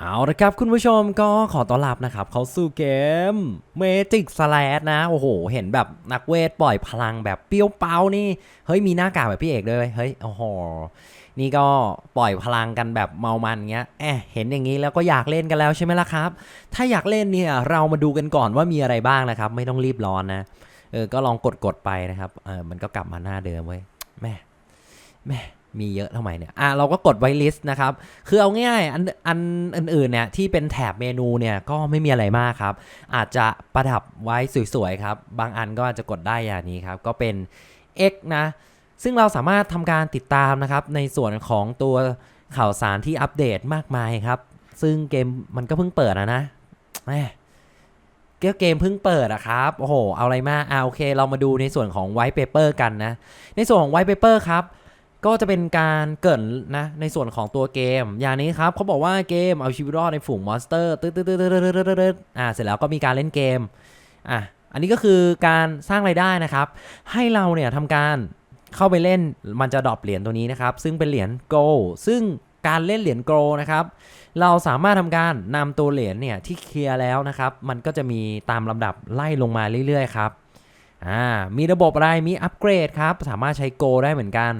เอาละครับคุณผู้ชมก็ขอต้อนรับนะครับเขาสู่เกม Magic Slash นะ โอ้โห เห็นแบบนักเวทปล่อยพลังแบบเปรี้ยวเป้านี่ เฮ้ยมีหน้ากากแบบพี่เอกด้วยเฮ้ยโอ้โหนี่ก็ปล่อยพลังกันแบบเมามันเงี้ยแอะเห็นอย่างนี้แล้วก็อยากเล่นกันแล้วใช่ไหมล่ะครับ ถ้าอยากเล่นเนี่ยเรามาดูกันก่อนว่ามีอะไรบ้างนะครับ ไม่ต้องรีบร้อนนะเออก็ลองกดกดๆไปนะครับเออมันก็กลับมาหน้าเดิมเว้ยแม่แม่ มีเยอะทำไมเนี่ย อะเราก็กดไว้ลิสต์นะครับ คือเอาง่ายๆอันอันอื่นๆเนี่ยที่เป็นแถบเมนูเนี่ยก็ไม่มีอะไรมากครับ อาจจะประดับไว้สวยๆครับ บางอันก็อาจจะกดได้อย่างนี้ครับ ก็เป็น X นะ ซึ่งเราสามารถทำการติดตามนะครับ ในส่วนของตัวข่าวสารที่อัปเดตมากมายครับ ซึ่งเกมมันก็เพิ่งเปิดอะนะแหมเกมเกมเพิ่งเปิดอะครับ โอ้โห เอาอะไรมากอ่าโอเค เรามาดูในส่วนของ White Paper กันนะ ในส่วนของ White Paper ครับ ก็จะเป็นการเกรินนะในส่วนของตัวเกม อย่างนี้ครับเขาบอกว่าเกมเอาชีวิตรอดในฝูงมอนสเตอร์ตึ๊ดตึ๊ดตึ๊ดตึ๊ดตึ๊ดตึ๊ดตึ๊ดอ่าเสร็จแล้วก็มีการเล่นเกมอะอันนี้ก็คือการสร้างรายได้นะครับ ให้เราเนี่ยทำการเข้าไปเล่นมันจะดรอปเหรียญตัวนี้นะครับ ซึ่งเป็นเหรียญโกลซึ่งการเล่นเหรียญโกลนะครับ เราสามารถทำการนำตัวเหรียญเนี่ยที่เคลียร์แล้วนะครับ มันก็จะมีตามลำดับไล่ลงมาเรื่อยๆครับอ่ามีระบบอะไรมีอัปเกรดครับ สามารถใช้โกลได้เหมือนกัน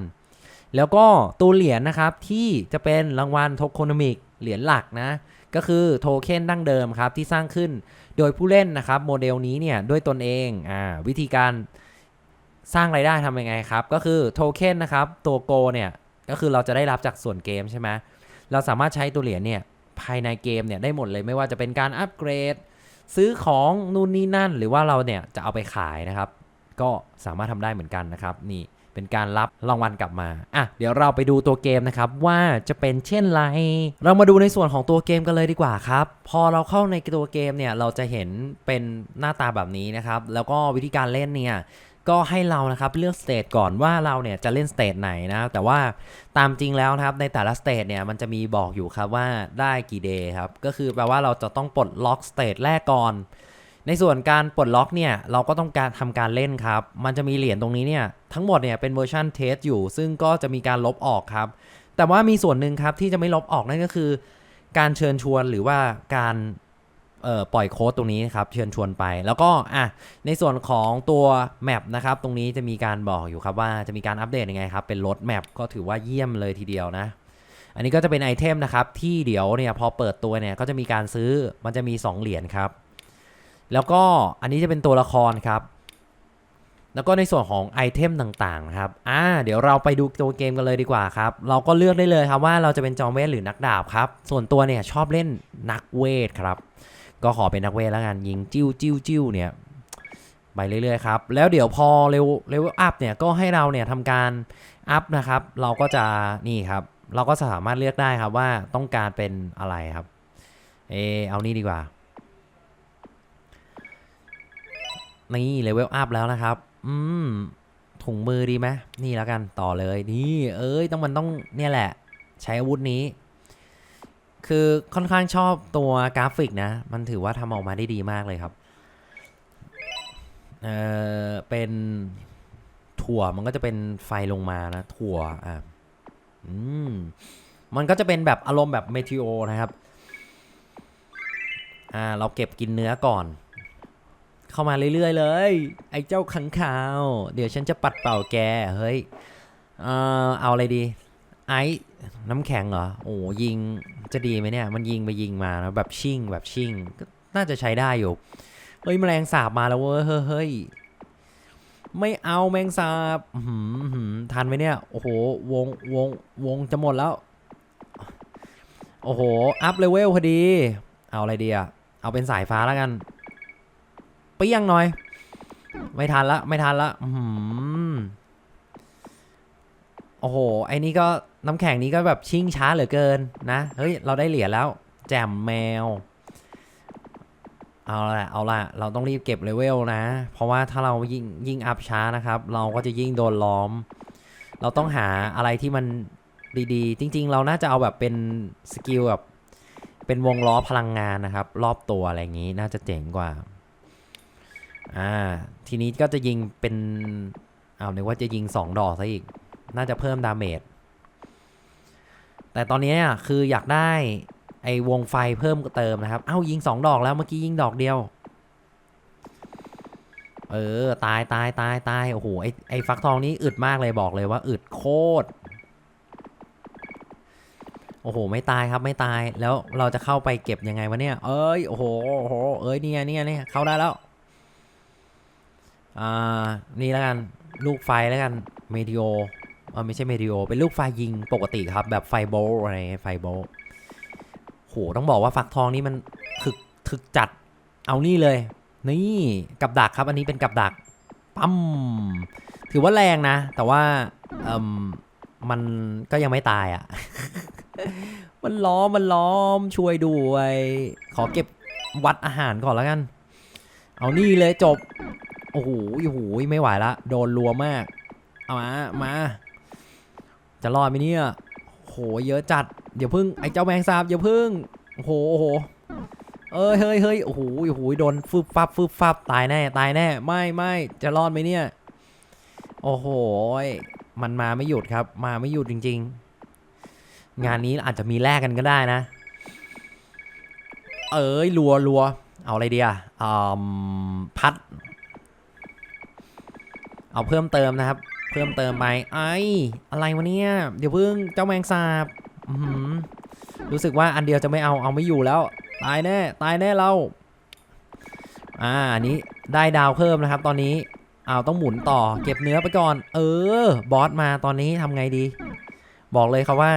แล้วก็ตัวเหรียญนะครับที่จะเป็นรางวัลโทโคโนมิกเหรียญหลักนะก็คือโทเค็นดั้งเดิมครับที่สร้างขึ้นโดยผู้เล่นนะครับโมเดลนี้เนี่ยด้วยตนเองอ่าวิธีการสร้างไรายได้ทำยังไงครับ ก็คือโทเค็นนะครับตัวโกเนี่ยก็คือเราจะได้รับจากส่วนเกมใช่ไหมเราสามารถใช้ตัวเหรียญเนี่ยภายในเกมเนี่ยได้หมดเลยไม่ว่าจะเป็นการอัปเกรด ซื้อของนู่นนี่นั่น หรือว่าเราเนี่ยจะเอาไปขายนะครับ ก็สามารถทำได้เหมือนกันนะครับนี่ เป็นการรับรางวัลกลับมาอะเดี๋ยวเราไปดูตัวเกมนะครับว่าจะเป็นเช่นไร เรามาดูในส่วนของตัวเกมกันเลยดีกว่าครับ พอเราเข้าในตัวเกมเนี่ยเราจะเห็นเป็นหน้าตาแบบนี้นะครับแล้วก็วิธีการเล่นเนี่ยก็ให้เรานะครับเลือกสเตจก่อนว่าเราเนี่ยจะเล่นสเตจไหนนะแต่ว่าตามจริงแล้วนะครับในแต่ละสเตจเนี่ยมันจะมีบอกอยู่ครับว่าได้กี่เดย์ครับก็คือแปลว่าเราจะต้องปลดล็อกสเตจแรกก่อน ในส่วนการปลดล็อกเนี่ยเราก็ต้องการทำการเล่นครับ มันจะมีเหรียญตรงนี้เนี่ยทั้งหมดเนี่ยเป็นเวอร์ชันเทสอยู่ ซึ่งก็จะมีการลบออกครับ แต่ว่ามีส่วนหนึ่งครับที่จะไม่ลบออกนั่นก็คือ การเชิญชวนหรือว่าการปล่อยโค้ดตรงนี้นครับเชิญชวนไป แล้วก็อะในส่วนของตัวแมปนะครับตรงนี้จะมีการบอกอยู่ครับว่าจะมีการอัปเดตยังไงครับเป็นรถแมปก็ถือว่าเยี่ยมเลยทีเดียวนะอันนี้ก็จะเป็นไอเทมนะครับที่เดี๋ยวเนี่ยพอเปิดตัวเนี่ยก็จะมีการซื้อมันจะมี 2 เหรียญครับ แล้วก็อันนี้จะเป็นตัวละครครับ แล้วก็ในส่วนของไอเทมต่างๆครับอ่าเดี๋ยวเราไปดูตัวเกมกันเลยดีกว่าครับ เราก็เลือกได้เลยครับว่าเราจะเป็นจอมเวทหรือนักดาบครับ ส่วนตัวเนี่ยชอบเล่นนักเวทครับ ก็ขอเป็นนักเวทแล้วกันยิงจิ้วจิ้วจิ้วเนี่ยไปเรื่อยๆครับ แล้วเดี๋ยวพอเร็วเร็วอัพเนี่ยก็ให้เราเนี่ยทำการอัพนะครับ เราก็จะนี่ครับ เราก็สามารถเลือกได้ครับว่าต้องการเป็นอะไรครับ เออเอานี่ดีกว่า นี่เลเวลอัพแล้วนะครับ อืม ถุงมือดีไหมนี่แล้วกันต่อเลย นี่ เอ้ย ต้องมันต้องเนี่ยแหละ ใช้อาวุธนี้ คือค่อนข้างชอบตัวกราฟิกนะ มันถือว่าทำออกมาได้ดีมากเลยครับ เออเป็นถั่วมันก็จะเป็นไฟลงมานะ ถั่วอะอืมมันก็จะเป็นแบบอารมณ์แบบเมทิโอนะครับ อ่า เราเก็บกินเนื้อก่อน เข้ามาเรื่อยๆเลย ไอ้เจ้าขังข่าว เดี๋ยวฉันจะปัดเป่าแก เฮ้ย เออเอาอะไรดี ไอ้น้ำแข็งเหรอ โอ้ยิงจะดีไหมเนี่ย มันยิงไปยิงมานะแบบชิ่งแบบชิ่งก็น่าจะใช้ได้อยู่ เฮ้ยแมลงสาบมาแล้วเว้ย เฮ้ย ไม่เอาแมงสาบทันไหมเนี่ย โอ้โห วงวงวงจะหมดแล้ว โอ้โห อัพเลเวลพอดี เอาอะไรดีอะเอาเป็นสายฟ้าแล้วกัน เปี้ยงหน่อย ไม่ทันละ ไม่ทันละอื้อหือโอ้โห ไอ้นี่ก็น้ำแข็งนี้ก็แบบชิ่งช้าเหลือเกินนะ เฮ้ย เราได้เหรียญแล้ว แจมแมว เอาละเอาละเราต้องรีบเก็บเลเวลนะ เพราะว่าถ้าเรายิ่งยิ่งอัพช้านะครับ เราก็จะยิ่งโดนล้อม เราต้องหาอะไรที่มันดีๆ จริง ๆ เราน่าจะเอาแบบเป็นสกิลแบบเป็นวงล้อพลังงานนะครับ รอบตัวอะไรอย่างนี้น่าจะเจ๋งกว่า อ่า ทีนี้ก็จะยิงเป็นเอานึกว่าจะยิงสองดอกซะอีก น่าจะเพิ่มดาเมจ แต่ตอนนี้คืออยากได้ไอวงไฟเพิ่มเติมนะครับ เอ้ายิงสองดอกแล้วเมื่อกี้ยิงดอกเดียว เออ ตายตายตายตายโอ้โห ไอไอฟักทองนี้อึดมากเลยบอกเลยว่าอึดโคตร โอ้โห ไม่ตายครับไม่ตาย แล้วเราจะเข้าไปเก็บยังไงวะเนี่ย เอ้ย โอ้โห โอ้โห เอ้ยเนี่ยเนี่ยเนี่ยเข้าได้แล้ว อ่านี่แล้วกันลูกไฟแล้วกันเมดิโอไม่ใช่เมดิโอเป็นลูกไฟยิงปกติครับ แบบไฟโบลอะไรไฟโบลโหต้องบอกว่าฟักทองนี่มันถึกถึกจัดเอานี่เลย นี่กับดักครับ อันนี้เป็นกับดักปั๊มถือว่าแรงนะ แต่ว่าเอมมันก็ยังไม่ตายอะ่ะ มันล้อมมันล้อมช่วยด้วย ขอเก็บวัดอาหารก่อนแล้วกัน เอานี่เลยจบ โอ้โหโอ้โหไม่ไหวละ โดนรัวมาก เอามา มา จะรอดไหมเนี่ยโห เยอะจัด เดี๋ยวพึ่ง ไอ้เจ้าแมงสาบอย่าพึ่งโอ้โหโอ้โห เอ้ย เฮ้ยเฮ้ยโอ้โหโอ้โหโดนฟึบฟับฟึบฟับ ตายแน่ ตายแน่ ไม่ไม่จะรอดไหมเนี่ย โอ้โห มันมาไม่หยุดครับ มาไม่หยุดจริง ๆ งานนี้อาจจะมีแลกกันก็ได้นะ เอ้ย รัวรัวเอาอะไรเดียอืมพัด เอาเพิ่มเติมนะครับ เพิ่มเติมไปไอ้อะไรวะเนี่ยเดี๋ยวเพิ่งเจ้าแมงสาบรู้สึกว่าอันเดียวจะไม่เอาเอาไม่อยู่แล้ว ตายแน่ตายแน่เราอ่าอันนี้ได้ดาวเพิ่มนะครับ ตอนนี้เอาต้องหมุนต่อ เก็บเนื้อไปก่อน เออบอสมาตอนนี้ทำไงดี บอกเลยครับว่า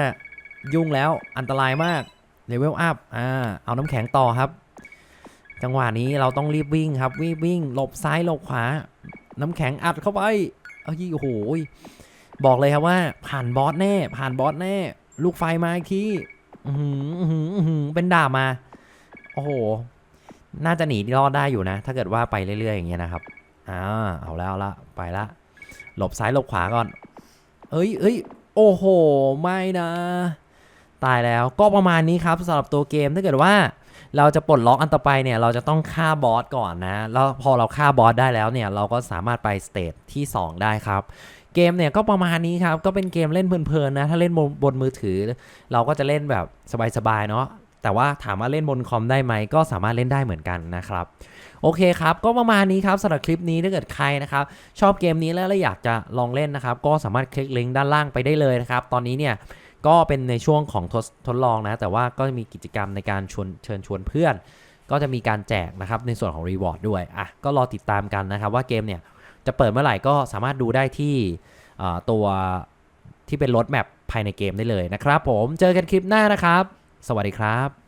ยุ่งแล้วอันตรายมากเลเวลอัพอ่าเอาน้ำแข็งต่อครับ จังหวะนี้เราต้องรีบวิ่งครับวิ่งวิ่งหลบซ้ายหลบขวา น้ำแข็งอัดเข้าไปเอ้ยโอ้โหบอกเลยครับว่า ผ่านบอสแน่ ผ่านบอสแน่ ลูกไฟมาอีกทีเป็นดาบมา โอ้โห น่าจะหนีรอดได้อยู่นะ ถ้าเกิดว่าไปเรื่อยๆอย่างเงี้ยนะครับอ่าเอาแล้วละไปละ หลบซ้ายหลบขวาก่อน เอ้ยเอ้ยโอ้โห ไม่นะ ตายแล้วก็ประมาณนี้ครับสำหรับตัวเกมถ้าเกิดว่าเราจะปลดล็อกอันต่อไปเนี่ยเราจะต้องฆ่าบอสก่อนนะแล้วพอเราฆ่าบอสได้แล้วเนี่ยเราก็สามารถไปสเตจที่ 2 ได้ครับ เกมเนี่ยก็ประมาณนี้ครับก็เป็นเกมเล่นเพลินๆนะถ้าเล่นบนบนมือถือ เราก็จะเล่นแบบสบายๆเนาะแต่ว่าถามว่าเล่นบนคอมได้ไหมก็สามารถเล่นได้เหมือนกันนะครับ โอเคครับ ก็ประมาณนี้ครับสำหรับคลิปนี้ถ้าเกิดใครนะครับ ชอบเกมนี้แล้วและอยากจะลองเล่นนะครับ ก็สามารถคลิกลิงก์ด้านล่างไปได้เลยนะครับ ตอนนี้เนี่ย ก็เป็นในช่วงของทดทดลองนะ แต่ว่าก็มีกิจกรรมในการชวนเชิญชวนเพื่อน ก็จะมีการแจกนะครับในส่วนของรีวอร์ดด้วยอะก็รอติดตามกันนะครับว่าเกมเนี่ยจะเปิดเมื่อไหร่ก็สามารถดูได้ที่ตัวที่เป็นรถแมพภายในเกมได้เลยนะครับผมเจอกันคลิปหน้านะครับ สวัสดีครับ